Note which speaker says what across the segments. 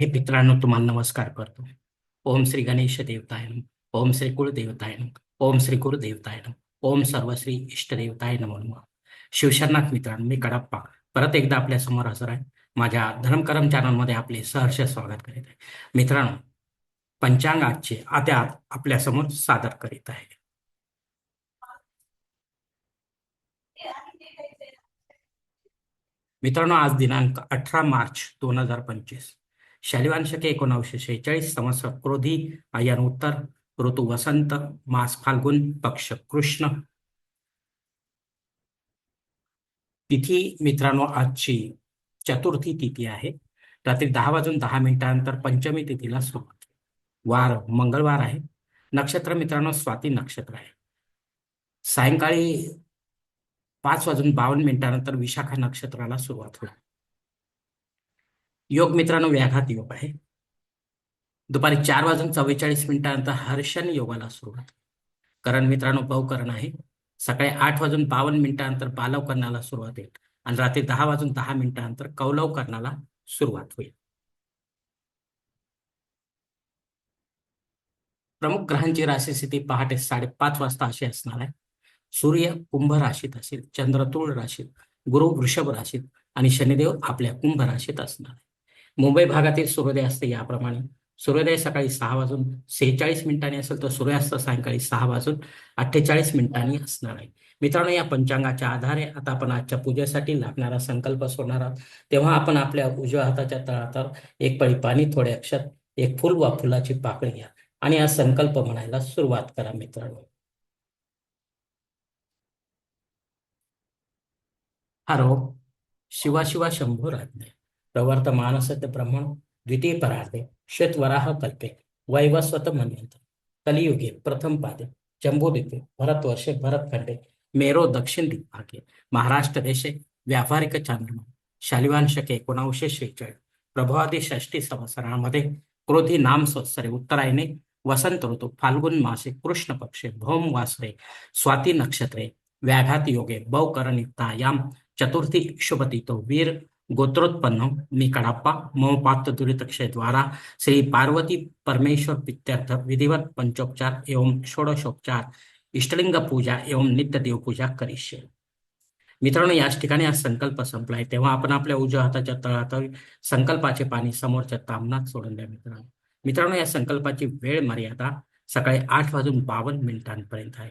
Speaker 1: हे मित्रांनो तुम्हाला नमस्कार करतो. ओम श्री गणेश देवताय ओम श्री कुलदेवताय नमः. ओम श्री गुरुदेवताय देवताय ओम सर्वश्री इष्टदेवताय नमो नमः. शिवशरनाथ मित्रांनो मी कडप्पा. परत एकदा आपल्यासमोर हजर आहे. माझ्या धर्मकरम चॅनलमध्ये आपले सहर्ष स्वागत करीत आहे. मित्रांनो पंचांग आजचे आता आपल्यासमोर सादर करीत आहे. मित्रांनो आज दिनांक अठरा मार्च दोन हजार पंचवीस. शालिवांशके शके एकोणावीसशे शेहेचाळीस संवत्सर क्रोधी आयन उत्तर ऋतू वसंत मास फाल्गुन पक्ष कृष्ण. तिथी मित्रांनो आजची चतुर्थी तिथी आहे. रात्री दहा वाजून दहा मिनिटानंतर पंचमी तिथीला सुरुवात. वार मंगळवार आहे. नक्षत्र मित्रांनो स्वाती नक्षत्र आहे. सायंकाळी पाच वाजून बावन्न मिनिटानंतर विशाखा नक्षत्राला सुरुवात होईल. योग मित्रांनो व्याघात योग आहे. दुपारी चार वाजून चव्वेचाळीस मिनिटानंतर हर्षण योगाला सुरुवात. करण मित्रांनो बहुकरण आहे. सकाळी आठ वाजून बावन्न मिनिटानंतर बालव करण्याला सुरुवात होईल. आणि रात्री दहा वाजून दहा मिनिटानंतर कौलव करण्याला सुरुवात होईल. प्रमुख ग्रहांची राशी स्थिती पहाटे साडेपाच वाजता अशी असणार आहे. सूर्य कुंभ राशीत असेल चंद्रतुळ राशीत गुरु वृषभ राशीत आणि शनिदेव आपल्या कुंभ राशीत असणार आहे. मुंबई भागातील सूर्योदय असते याप्रमाणे. सूर्योदय सकाळी सहा वाजून सेहेचाळीस मिनिटांनी असेल तर सूर्यास्त सायंकाळी सहा वाजून अठ्ठेचाळीस मिनिटांनी असणार आहे. मित्रांनो या पंचांगाच्या आधारे आता आपण आजच्या पूजेसाठी लागणारा संकल्प सोडणार आहोत. तेव्हा आपण आपल्या उजव्या हाताच्या तळातर एक पळी पाणी थोडे अक्षर एक फुल वा फुलाची पाकळी घ्या आणि हा संकल्प म्हणायला सुरुवात करा मित्रांनो. हरो शिवा शंभू राजज्ञान प्रवर्तमानसत्य ब्रह्मण द्वितीय परार्धे श्वेतवराह कल्पे वैवस्वत मन्यंत कलियुगे प्रथम पादे जम्बूद्वीपे भरतवर्षे भरतखंडे मेरो दक्षिण दिग्भागे महाराष्ट्र देशे व्यावहारिक चांद्रमा शालिवांशक एकोणावशे शेहेचाळीस प्रभावादी षष्टी संवत्सरामध्ये क्रोधी नाम संवत्सरे उत्तरायणे वसंत ऋतू फाल्गुन मासे कृष्ण पक्षे भौम वासरे स्वाती नक्षत्रे व्याघात योगे बहुकरणयुक्ता याम चतुर्थी शुभतितो वीर गोत्रोत्पन्न मी कडाप्पा मम पात्र दुरितक्षय द्वारा श्री पार्वती परमेश्वर प्रीत्यर्थ विधिवत पंचोपचार एवं षोडशोपचार इष्टलिंग पूजा एवं नित्य देवपूजा मित्रांनो याच ठिकाणी हा संकल्प संपलाय तेव्हा आपण आपल्या उजव्या हाताच्या तळात संकल्पाचे पाणी समोरच्या तामनात सोडून द्या मित्रांनो. मित्रांनो या संकल्पाची वेळ मर्यादा सकाळी आठ वाजून बावन्न मिनिटांपर्यंत आहे.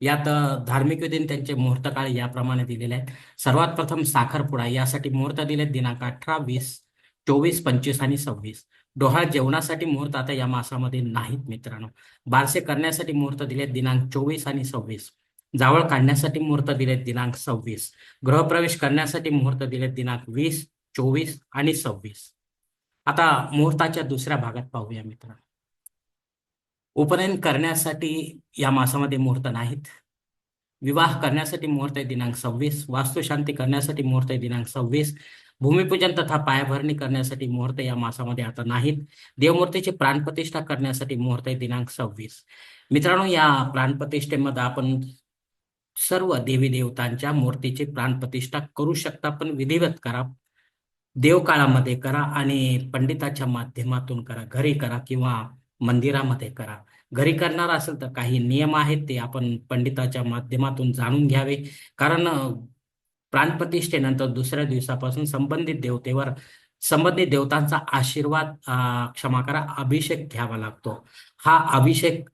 Speaker 1: यात धार्मिक विधीने त्यांचे मुहूर्त काळ याप्रमाणे दिलेले आहेत. सर्वात प्रथम साखरपुडा यासाठी मुहूर्त दिले दिनांक अठरा वीस चोवीस पंचवीस आणि सव्वीस. डोहाळ जेवणासाठी मुहूर्त आता या मासामध्ये नाहीत मित्रांनो. बारसे करण्यासाठी मुहूर्त दिले दिनांक चोवीस आणि सव्वीस. जावळ काढण्यासाठी मुहूर्त दिले दिनांक सव्वीस. गृहप्रवेश करण्यासाठी मुहूर्त दिले दिनांक वीस चोवीस आणि सव्वीस. आता मुहूर्ताच्या दुसऱ्या भागात पाहूया मित्रांनो. उपनयन करण्यासाठी या मासामध्ये मुहूर्त नाहीत. विवाह करण्यासाठी मुहूर्त आहे दिनांक सव्वीस. वास्तुशांती करण्यासाठी मुहूर्त आहे दिनांक सव्वीस. भूमिपूजन तथा पायाभरणी करण्यासाठी मुहूर्त या मासामध्ये आता नाहीत. देवमूर्तीची प्राणप्रतिष्ठा करण्यासाठी मुहूर्त आहे दिनांक सव्वीस. मित्रांनो या प्राणप्रतिष्ठेमध्ये आपण सर्व देवी देवतांच्या मूर्तीची प्राणप्रतिष्ठा करू शकता पण विधिवत करा. देवकाळामध्ये करा आणि पंडिताच्या माध्यमातून करा घरी करा किंवा मंदिरामध्ये करा. घरी करणार असेल तर काही नियम आहेत ते आपण पंडिताच्या माध्यमातून जाणून घ्यावे. कारण प्राणप्रतिष्ठेनंतर दुसऱ्या दिवसापासून संबंधित देवतेवर संबंधित देवतांचा आशीर्वाद क्षमा करा अभिषेक घ्यावा लागतो. हा अभिषेक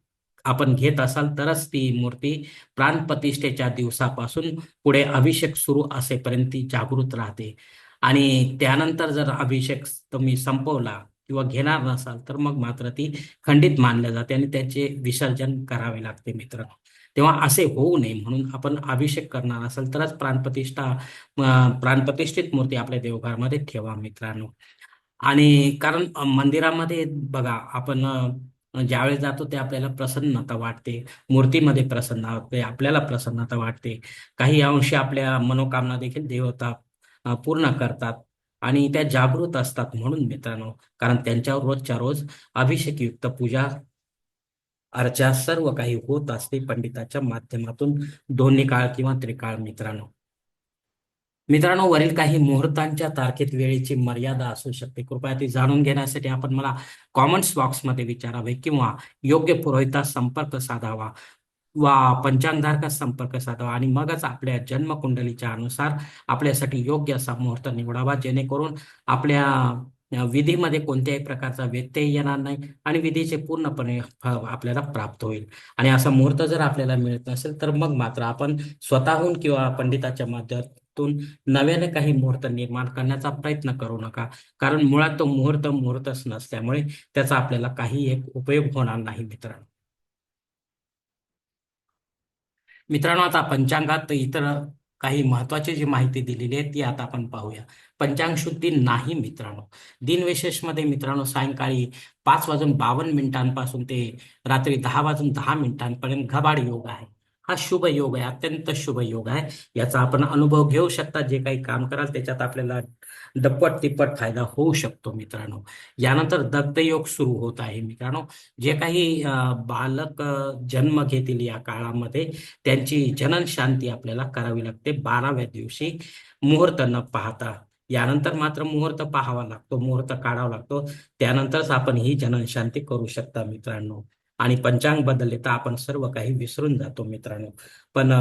Speaker 1: आपण घेत असाल तरच ती मूर्ती प्राणप्रतिष्ठेच्या दिवसापासून पुढे अभिषेक सुरू असेपर्यंत ती जागृत राहते. आणि त्यानंतर जर अभिषेक तुम्ही संपवला किंवा घेणार नसाल तर मग मात्र ती खंडित मानल्या जाते आणि त्याचे विसर्जन करावे लागते मित्र. तेव्हा असे होऊ नये म्हणून आपण अभिषेक करणार असेल तरच प्राणप्रतिष्ठा प्राणप्रतिष्ठित मूर्ती आपल्या देवघरामध्ये ठेवा मित्रांनो. आणि कारण मंदिरामध्ये बघा आपण ज्यावेळेस जातो ते आपल्याला प्रसन्नता वाटते मूर्तीमध्ये प्रसन्न वाटते आपल्याला प्रसन्नता वाटते. काही अंशी आपल्या मनोकामना देखील देवता पूर्ण करतात. आणि त्या जागृत असतात म्हणून मित्रांनो कारण त्यांच्यावर रोजच्या रोज अभिषेकयुक्त पूजा अर्चा सर्व काही होत असते पंडिताच्या माध्यमातून दोन्ही काळ किंवा त्रिकाळ मित्रांनो. मित्रांनो वरील काही मुहूर्तांच्या तारखेत वेळेची मर्यादा असू शकते. कृपया ती जाणून घेण्यासाठी आपण मला कॉमेंट्स बॉक्समध्ये विचारावे किंवा योग्य पुरोहितास संपर्क साधावा. वा पंचांगधारकास संपर्क साधावा आणि मगच आपल्या जन्मकुंडलीच्या अनुसार आपल्यासाठी योग्य असा मुहूर्त निवडावा जेणेकरून आपल्या विधीमध्ये कोणत्याही प्रकारचा व्यत्यय येणार नाही आणि विधीचे पूर्णपणे आपल्याला प्राप्त होईल. आणि असा मुहूर्त जर आपल्याला मिळत नसेल तर मग मात्र आपण स्वतःहून किंवा पंडिताच्या माध्यमातून नव्याने काही मुहूर्त निर्माण करण्याचा प्रयत्न करू नका. कारण मुळात तो मुहूर्त मुहूर्तच नसल्यामुळे त्याचा आपल्याला काही एक उपयोग होणार नाही मित्रांनो. मित्रांनो आता पंचांगात इतर काही महत्वाची जी माहिती दिलेली आहे ती आता आपण पाहूया. पंचांग शुद्धी नाही मित्रांनो. दिनविशेषमध्ये मित्रांनो सायंकाळी पाच वाजून बावन्न मिनिटांपासून ते रात्री दहा वाजून दहा मिनिटांपर्यंत घबाड योग आहे. हा शुभ योग आहे अत्यंत शुभ योग आहे. याचा आपण अनुभव घेऊ शकता जे काही काम कराल त्याच्यात आपल्याला दप्पट तिप्पट फायदा होऊ शकतो मित्रांनो. यानंतर दत्तयोग योग सुरू होत आहे मित्रांनो. जे काही बालक जन्म घेतील या काळामध्ये त्यांची जनन शांती आपल्याला करावी लागते बाराव्या दिवशी. मुहूर्त न पाहता. यानंतर मात्र मुहूर्त पाहावा लागतो मुहूर्त काढावा लागतो. त्यानंतरच आपण ही जनन शांती करू शकता मित्रांनो. आणि पंचांग बदलले तर आपण सर्व काही विसरून जातो मित्रांनो. पण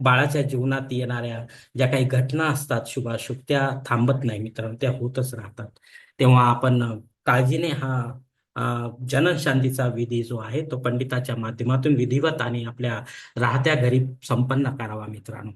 Speaker 1: बाळाच्या जीवनात येणाऱ्या ज्या काही घटना असतात शुभाशुभ त्या थांबत नाही मित्रांनो त्या होतच राहतात. तेव्हा आपण काळजीने हा जनशांतीचा विधी जो आहे तो पंडिताच्या माध्यमातून विधिवत आणि आपल्या राहत्या घरी संपन्न करावा मित्रांनो.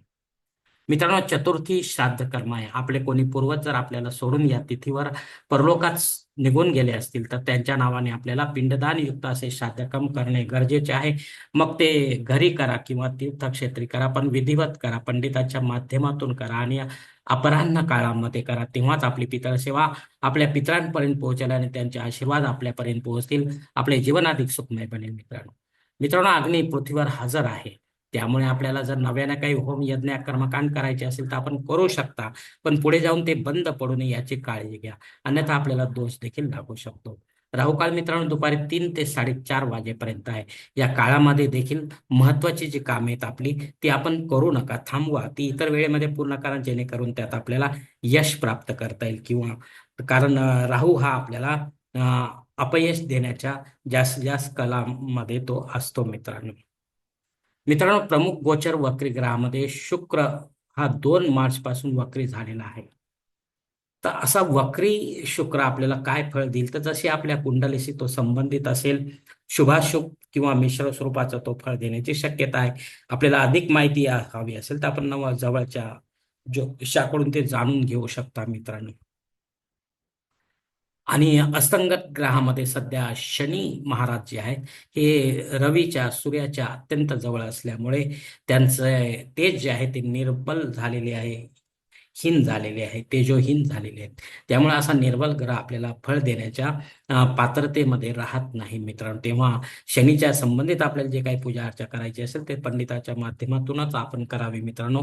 Speaker 1: मित्रांनो चतुर्थी श्राद्ध कर्म आहे. आपले कोणी पूर्वज जर आपल्याला सोडून या तिथीवर परलोकात निघून गेले असतील तर त्यांच्या नावाने आपल्याला पिंडदान युक्त असे श्राद्धकर्म करणे गरजेचे आहे. मग ते घरी करा किंवा तीर्थक्षेत्री करा पण विधिवत करा पंडिताच्या माध्यमातून करा आणि अपराह्न काळामध्ये करा. तेव्हाच आपली पितळसेवा आपल्या पितरांपर्यंत पोहोचेल आणि त्यांचे आशीर्वाद आपल्यापर्यंत पोहोचतील. आपले जीवन अधिक सुखमय बनेल मित्रांनो. मित्रांनो अग्नी पृथ्वीवर हजर आहे. त्यामुळे आपल्याला जर नव्याने काही होम यज्ञ कर्मकांड करायचे असेल तर आपण करू शकता. पण पुढे जाऊन ते बंद पडू नये याची काळजी घ्या. अन्यथा आपल्याला दोष देखील लागू शकतो. राहुकाळ मित्रांनो दुपारी तीन ते साडेचार वाजेपर्यंत आहे. या काळामध्ये देखील महत्वाची जी कामे आहेत आपली ती आपण करू नका. थांबवा. ती इतर वेळेमध्ये पूर्ण करा जेणेकरून त्यात आपल्याला यश प्राप्त करता येईल किंवा कारण राहू हा आपल्याला अपयश देण्याच्या जास्त जास्त कलामध्ये तो असतो मित्रांनो. मित्रांनो प्रमुख गोचर वक्री ग्रहामध्ये शुक्र हा दोन मार्च पासून वक्री झालेला आहे. तर असा वक्री शुक्र आपल्याला काय फळ देईल? तर जशी आपल्या कुंडलीशी तो संबंधित असेल शुभाशुभ किंवा मिश्र स्वरूपाचा तो फळ देण्याची शक्यता आहे. आपल्याला अधिक माहिती हवी असेल तर आपण नव जवळच्या ज्योतिषाकडून ते जाणून घेऊ शकता मित्रांनो. आणि अस्तंगत ग्रहामध्ये सध्या शनी महाराज जे आहेत हे रवीच्या सूर्याच्या अत्यंत जवळ असल्यामुळे त्यांचे तेज जे आहे ते निर्बल झालेले आहे हीन झालेले आहे तेजोहीन झालेले आहेत. त्यामुळे असा निर्बल ग्रह आपल्याला फळ देण्याच्या पात्रतेमध्ये राहत नाही मित्रांनो. तेव्हा शनीच्या संबंधित आपल्याला जे काही पूजा अर्चा करायची असेल ते पंडिताच्या माध्यमातूनच आपण करावी मित्रांनो.